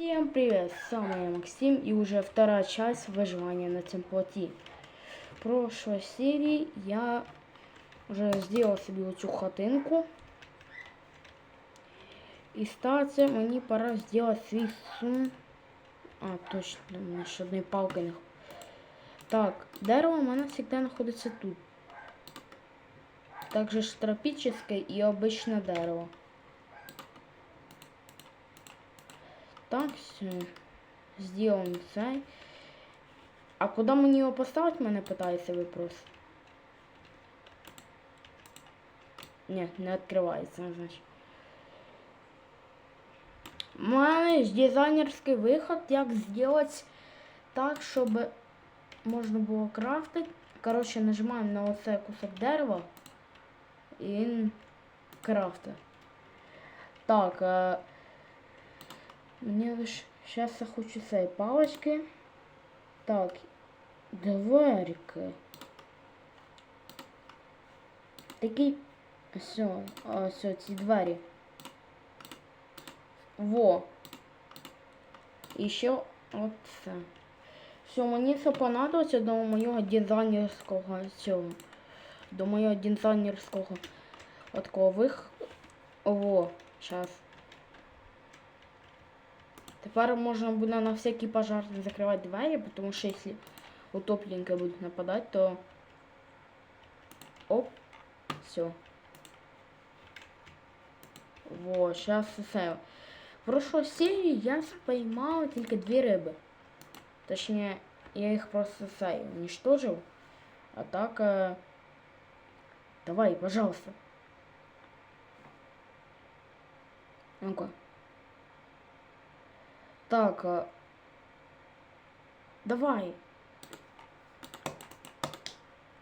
Всем привет, с вами я Максим и уже вторая часть выживания на темплоте. В прошлой серии я уже сделал себе оцю хатинку. І статься мені пора сделать свій сум. А, точно, у мене ще одної палки не. х- Так, дерево у мене завжди знаходиться тут. Также ж тропическое и обычное дерево. Так, все. Сделаем цей. А куди мені його поставити, мене питається вопрос. Ні, не відкривається, значить. У мене є дизайнерський виход, як зробити так, щоб можна було крафтити. Коротше, нажимаємо на оцей кусок дерева і він крафтить. Так, е, Мне лишь сейчас я хочу палочки. Так, дверки. Такий. Все, все, ці двері. Во. І ще от це. Все, мені це понадобиться до моєго дизайнерського цього. До моєго дизайнерського такого вих. Во, сейчас. Тепер можна буде на всякий пожар закривати двері, тому що якщо утопленники будуть нападати, то оп, все. Во, сейчас все. В прошлой серии я поймал только две рыбы. Точнее, я их просто сай уничтожил. А так... э, Давай, пожалуйста. Ну-ка. Так. а, Давай.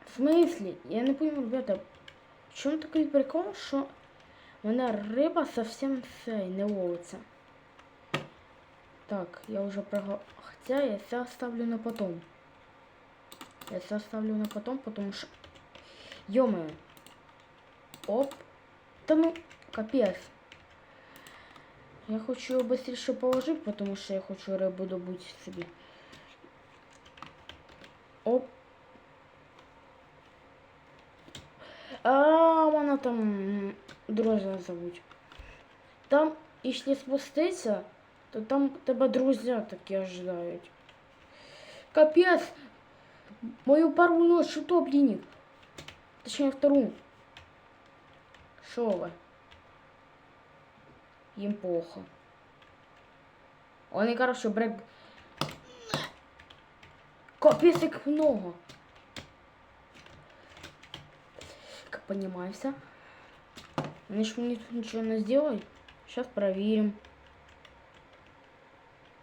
В смысле? Я не понимаю, ребята. В чому такий прикол, в мене риба совсем цей не ловиться. Так, я уже про... Хотя я це оставлю на потом. Я це оставлю на потом, потому что... Ё-моё. Оп. Та ну, капец. Я хочу його швидше положити, потому що я хочу рибу добути собі. Оп. А, вона там друзі зовуть. Там, якщо спуститися, то там тебе друзі такі ожидають. Капець! Мою первую ночь утопленник. Точнее, вторую. Шо вы? Им плохо. Они, короче, брек... Капец, их много. Как понимаешься? Они ж мне тут ничего не сделают. Сейчас проверим.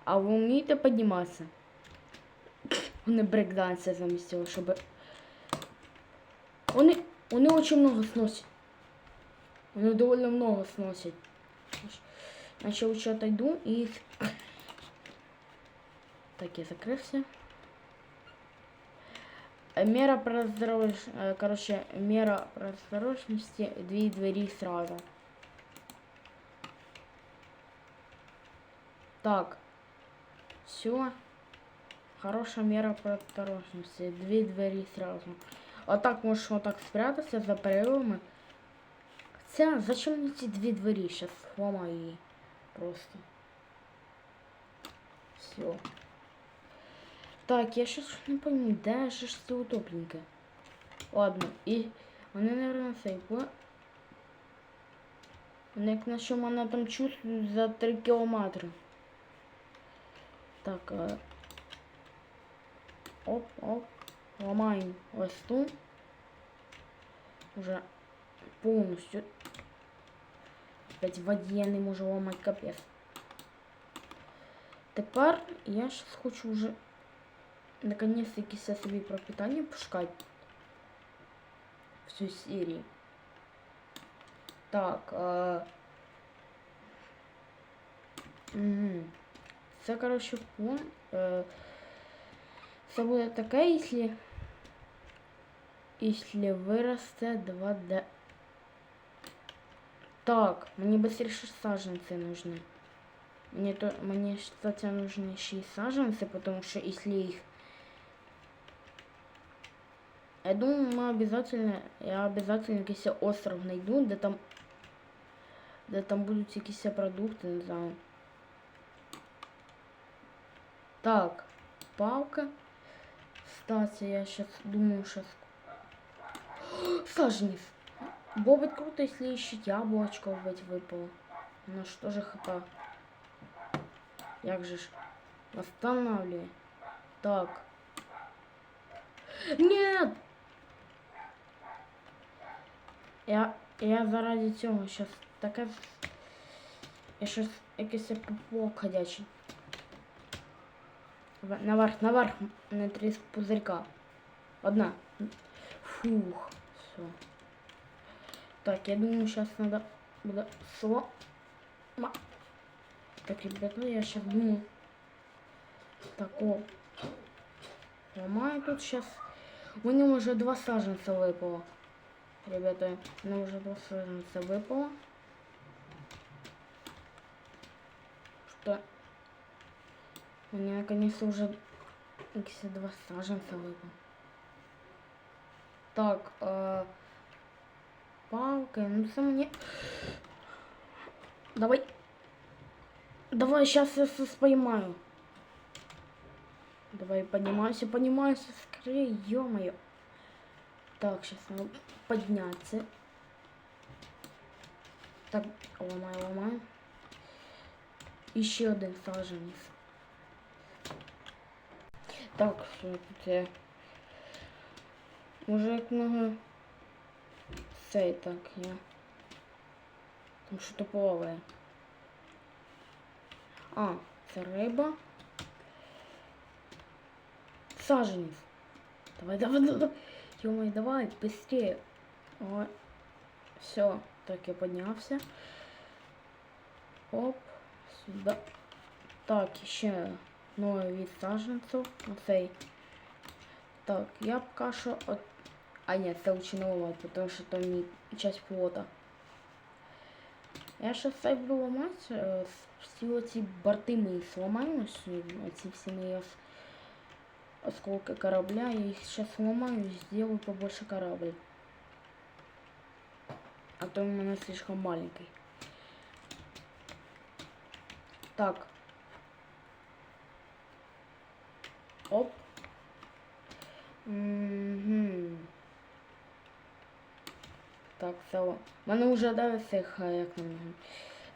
А вы умеете подниматься? Вони брейкданси замість цього, щоб... Вони, вони очень много сносять. Вони довольно много сносять. Значит, лучше отойду и... Так, я закрылся. Э, Мера прозрож... э, Короче, мера прозрачности две двери сразу. Так. Все. Хорошая мера прозрачности. Две двери сразу. А так можешь вот так спрятаться за перилами. Хотя, зачем мне эти две двери? Сейчас сломаю її Просто. Все. Так, я сейчас не пойму, де же ж це утопленьке? Ладно, і вони, наверное, сейпли. Вони як на що мене там чувствують за 3 кілометри. Так, а... Оп, оп. Ламаємо ось ту. Уже повністю. Опять в воді я не можу ламати капець. Тепер я щас хочу вже наконец якісь собі пропитання пошукати в цій серії. Так. Е... Угу. Це, коротше, план. Е... Це буде таке, якщо... Якщо виросте 2D. так, мені быстрее саженцы нужны. Мне, то, мне, кстати, нужны еще и саженцы, потому что если их... Я думаю, мы обязательно, я обязательно якийсь остров найду, де там, де там будуть якісь продукти, не знаю. Так, палка. Кстати, я сейчас думаю, сейчас... Саженец. Было бы круто, если еще яблочко быть выпало. Ну что же хп? Як же ж? Восстанавливай. Так. Нет! Я, я заради цього сейчас таке... Я щас якийсь пупок ходячий. Наверх, наверх, на три пузырька. Одна. Фух, все. Так, я думаю, сейчас надо буде сло... Ма- Так, ребят, ну я сейчас думаю. Так, о. Ломаю тут сейчас. У него уже два саженца выпало. Ребята, у него уже два саженца выпало. Что? Мне наконец-то уже якісь два саженца выпало. Так, э, палка, ну це мені... Давай. Давай, сейчас я поймаю. Давай, поднимайся, поднимайся, скорее, ё-моё. Так, сейчас надо подняться. Так, ломаю, ломаю. Еще один саженец. Так, що тут я... Може як много... Цей так, я... Там що-то плаває. А, це риба. Саженец. Давай, давай, давай. Ё-моё, давай, быстрее. Все, так я поднялся. Оп, сюда. Так, еще новый вид саженцев. Оцей. Так, я пока що от... А нет, це учиновувати, потому що там не часть плота. Я сейчас цей буду ламати, е, всі оці борти мої сломаю, всі, оці всі мої ос- осколки корабля, я их сейчас сломаю и сделаю побольше корабль. А то у меня слишком маленький. Так. Оп. Угу. Так, це. о. Мене вже давить цих, а, як на нього.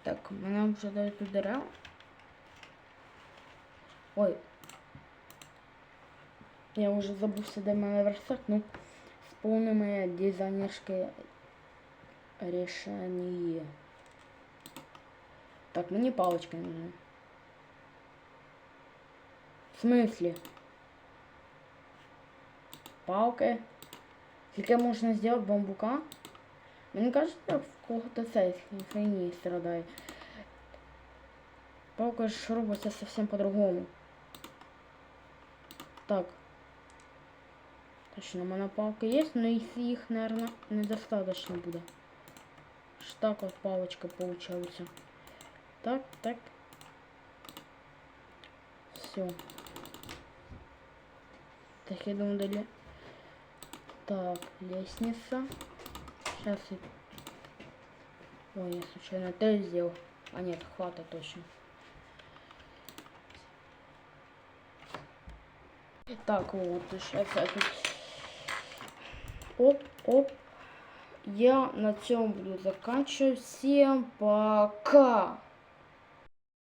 Так, мене вже давить тут дерева. Ой. Я уже забувся, де в мене верстак, ну, сповни моє дизайнерське рішення. Так, мені палочка нужна. В смысле? Палки. Скільки можна сделать бамбука? Мені кажется, в кого-то цей хрені страдає. Палка ж робиться совсем по-другому. Так. Точно, у мене палки є, но їх, їх, наверное, недостаточно буде. Аж так вот палочка получается. Так, так. Все. Так, я думаю, дали. Так, лестница. Сейчас я... Ой, я случайно это сделал. А нет, хватит точно. Так, вот, сейчас я тут... Оп, оп. Я на цьому буду заканчивать. Всем пока!